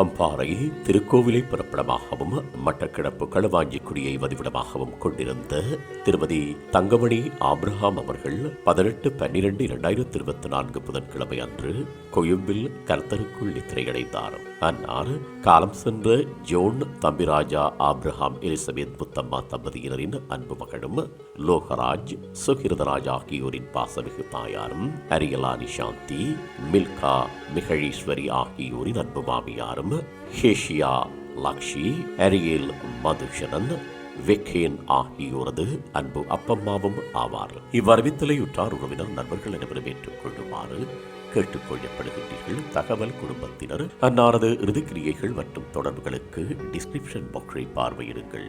அம்பாறை திருக்கோவிலை பிறப்பிடமாகவும் மட்டக்கிடப்பு களவாஞ்சிக்குடியை வதிவிடமாகவும் கொண்டிருந்த திருமதி தங்கமணி ஆப்ரஹாம் அவர்கள் பதினெட்டு பன்னிரண்டு இரண்டாயிரத்தி இருபத்தி நான்கு புதன்கிழமை அன்று கொழும்பில் கர்த்தருக்குள் நித்திரையடைந்தார். அன்னார் காலம் சென்ற John Thambiraja Abraham Elizabeth Puthamma தம்பதியினரின் அன்பு மகனும் லோகராஜ் சுகிருதராஜ் ஆகியோரின் பாசமிகு தாயாரும் அரியலானி சாந்தி மில்கா மிகழீஸ்வரி ஆகியோரின் அன்பு மாமியாரும் ஹேஷியா லக்ஷி அரியல் மதுஷனன் வெக்கேன் ஆகியோரது அன்பு அப்பம்மாவும் ஆவார். இவ்வறிவித்தலை உற்றார் உறவினர் நண்பர்கள் அனைவரும் ஏற்றுக்கொள்ளுமாறு கேட்டுக்கொள்ளப்படுகின்றீர்கள். தகவல் குடும்பத்தினர் அன்னாரது இறுதிக்கிரியைகள் மற்றும் தொடர்புகளுக்கு டிஸ்கிரிப்ஷன் பாக்ஸை பார்வையிடுங்கள்.